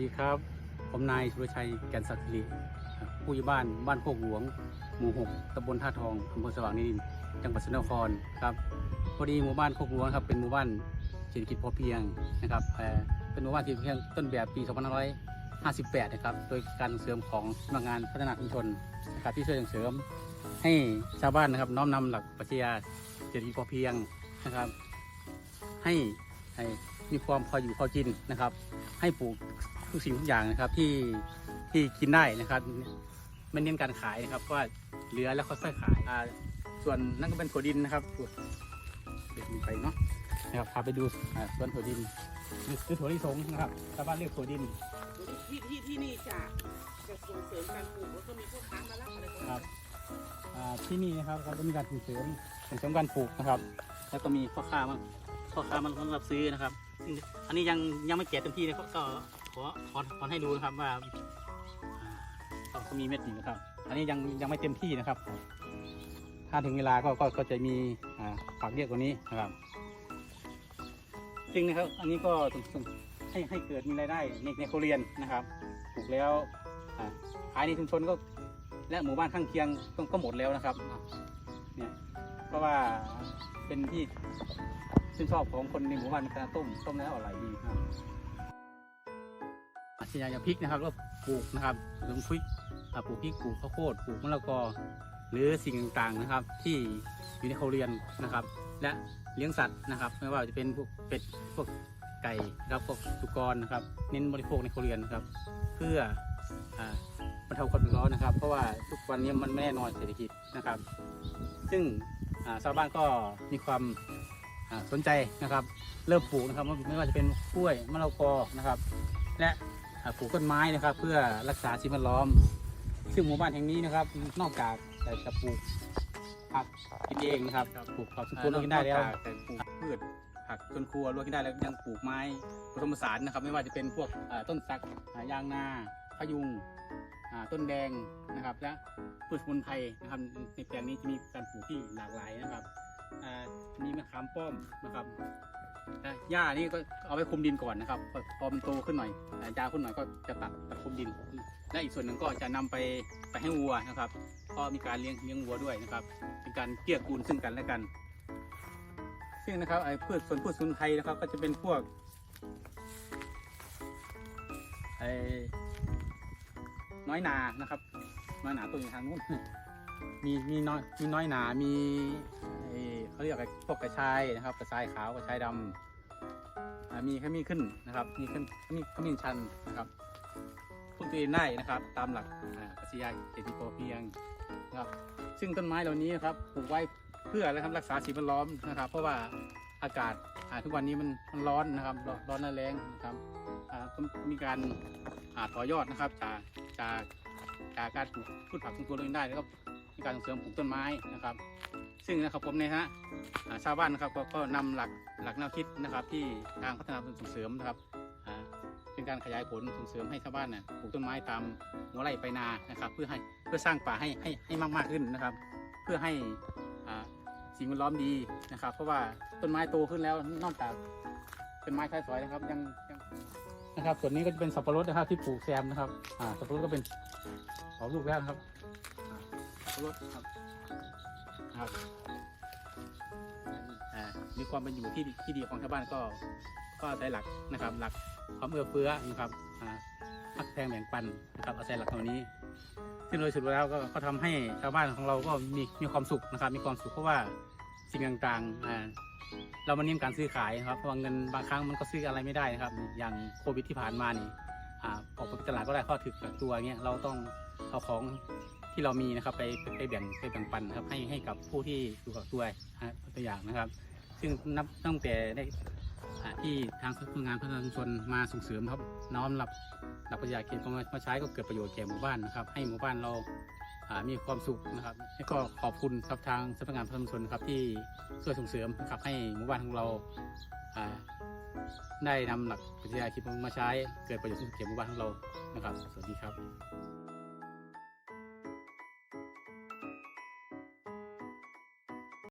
ดีครับ ผมนายสุรชัยแก่นศักดิ์สิริผู้ใหญ่บ้านบ้านโคกหลวง หมู่หกตำบลท่าทองอำเภอสว่างนิรินจังหวัดสกลนครครับพอดีหมู่บ้านโคกหลวงครับเป็นหมู่บ้านเศรษฐกิจพอเพียงนะครับเป็นหมู่บ้านเศรษฐกิจพอเพียงต้นแบบปี 2558 นะครับ โดยการเสริมของสำนักงานพัฒนาชุมชนนะครับที่ช่วยส่งเสริม ให้ชาวบ้านนะครับน้อมนำหลักปรัชญาเศรษฐกิจพอเพียงนะครับ ให้ให้มีความพออยู่พอกินนะครับ ให้ปลูก ทุกสิ่งทุกอย่างนะครับที่ที่กินได้นะครับไม่เน้นการขายนะครับว่าเหลือแล้วค่อยๆขายอ่าส่วนนั่นก็เป็นถั่วดินนะครับถั่วเด็กไปเนาะนะครับพาไปดูอ่าสวนถั่วดินหรือหรือถั่วลิสงนะครับชาวบ้านเรียกถั่วดินที่ที่ที่นี่จะจะส่งเสริมการปลูกแล้วก็มีพวกค้ามารับอะไรพวกครันี้บอ่าที่นี่นะครับเราก็มีการส่งเสริมส่งเสริมการปลูกนะครับ แล้วก็มีพ่อค้ามาพ่อค้ามารับซื้อนะครับซึ่งอันนี้ยังยังไม่แก่เต็มที่นะครับก็ข อขอขอให้ดูนะครับว่าอ่าก็มีเม็ดอยู่นะครับ อันนี้ยังยังไม่เต็มที่นะครับ ถ้าถึงเวลาก็ก็ก็จะมีฝักเรียกกว่านี้นะครับซึ่งนะครับ อันนี้ก็ให้ให้เกิดมีรายได้ในในครเรียนนะครับปลูกแล้วอ่าขายในชุมชนก็และหมู่บ้านข้างเคียงก็ก็หมดแล้วนะครับเนี่ยเพราะว่าเป็นที่ชื่นชอบของคนในหมู่บ้านในการต้มต้มแล้วอร่อยดีครับ อาชีพอย่างพริกนะครับก็ปลูกนะครับลงพริกปลูกพริกปลูกข้าวโพดปลูกมะละกอ หรือสิ่งต่างๆนะครับ ที่อยู่ในครัวเรือนนะครับ และเลี้ยงสัตว์นะครับ ไม่ว่าจะเป็นพวกเป็ดพวกไก่ครับพวกสุกรนะครับ เน้นบริโภคในครัวเรือนนะครับ เพื่อบรรเทาความเดือดร้อนนะครับ เพราะว่าทุกวันนี้มันไม่แน่นอนเศรษฐกิจนะครับ ซึ่งชาวบ้านก็มีความสนใจนะครับ เริ่มปลูกนะครับไม่ว่าจะเป็นกล้วยมะละกอนะครับ และ ปลูกต้นไม้นะครับ เพื่อรักษาสิ่งแวดล้อม ซึ่งหมู่บ้านแห่งนี้นะครับ นอกจากจะปลูกผักกินเองนะครับปลูกผักสวนครัวกินได้แล้วแต่ปลูกพืชผักสวนครัวรวมกินได้แล้วยังปลูกไม้ผสมผสานนะครับ ไม่ว่าจะเป็นพวกต้นสักยางนาพะยุงต้นแดงนะครับ และพืชสมุนไพรนะครับในแปลงนี้จะมีการปลูกที่หลากหลายนะครับอ่ามีมะขามป้อมนะครับ อะหญ้านี่ก็เอาไปคุมดินก่อนนะครับ พอมันโตขึ้นหน่อยยาวขึ้นหน่อยก็จะตัดตัดคุมดิน และอีกส่วนหนึ่งก็จะนำไปไปให้วัวนะครับ ก็มีการเลี้ยงเลี้ยงวัวด้วยนะครับ เป็นการเกื้อกูลซึ่งกันและกัน ซึ่งนะครับไอ้พืชส่วนพืชสมุนไพรนะครับ ก็จะเป็นพวกไอ้น้อยนานะครับน้อยหนาตัวอยู่ทางนู้นมีมีน้อยมีน้อยหนา มีไอ้ เขาเรียกพวกกระชายนะครับ กระชายขาวกระชายดำมีขมิ้นขึ้นนะครับ มีขึ้นขมิ้นขมิ้นชันนะครับปลูกตัวเองได้นะครับ ตามหลักปรัชญาเศรษฐกิจพอเพียงนะครับ ซึ่งต้นไม้เหล่านี้นะครับปลูกไว้เพื่ออะไรครับรักษาสิ่งแวดล้อมนะครับ เพราะว่าอากาศทุกวันนี้มันมันร้อนนะครับ ร้อนและแรงนะครับก็มีการต่อยอดนะครับจากจากจากการปลูกพืชผักสวนครัวเองได้แล้วก็มีการส่งเสริมปลูกต้นไม้นะครับ ซึ่งนะครับผมเนี่ยฮะชาวบ้านนะครับก็ก็นำหลักหลักแนวคิดนะครับ ที่ทางพัฒนาส่งเสริมนะครับเป็นการขยายผลส่งเสริมให้ชาวบ้านเนี่ยปลูกต้นไม้ตามหัวไร่ไปนานะครับ เพื่อให้เพื่อสร้างป่าให้ให้ให้มากมากขึ้นนะครับ เพื่อให้สิ่งแวดล้อมดีนะครับ เพราะว่าต้นไม้โตขึ้นแล้วนอกจากเป็นไม้ใช้สอยนะครับยังนะครับส่วนนี้ก็จะเป็นสับปะรดนะครับที่ปลูกแซมนะครับสับปะรดก็เป็นออกลูกแล้วนะครับสับปะรดครับ ครับมีความเป็นอยู่ที่ดีที่ดีของชาวบ้านก็ก็อาศัยหลักนะครับ หลักความเอื้อเฟื้อนะครับพักแพงแบ่งปันนะครับอาศัยหลักเหล่านี้ ซึ่งโดยสุดแล้วก็ก็ทำให้ชาวบ้านของเราก็มีมีความสุขนะครับ มีความสุขเพราะว่าสิ่งต่างๆอ่าเรามาเน้นการซื้อขายครับเพราะเงินบางครั้งมันก็ซื้ออะไรไม่ได้นะครับ อย่างโควิดที่ผ่านมานี่อ่าออกไปตลาดก็ได้ข้อถึกตัวเงี้ยเราต้องเอาของ ที่เรามีนะครับไปไปแบ่งไปแบ่งปันนะครับให้ให้กับผู้ที่อยู่กับตัวฮะตัวอย่างนะครับ ซึ่งนับตั้งแต่ได้อ่าที่ทางสำนักงานพัฒนาชุมชนมาส่งเสริมครับน้อมรับหลักปรัชญาเขตของมาใช้ก็เกิดประโยชน์แก่หมู่บ้านนะครับ ให้หมู่บ้านเราอ่ามีความสุขนะครับแล้วก็ขอบคุณครับทางสำนักงานพัฒนาชุมชนครับที่ช่วยส่งเสริมนะครับให้หมู่บ้านของเราอ่าได้นำหลักปรัชญาคิดมาใช้เกิดประโยชน์สุขแก่หมู่บ้านของเรานะครับ สวัสดีครับ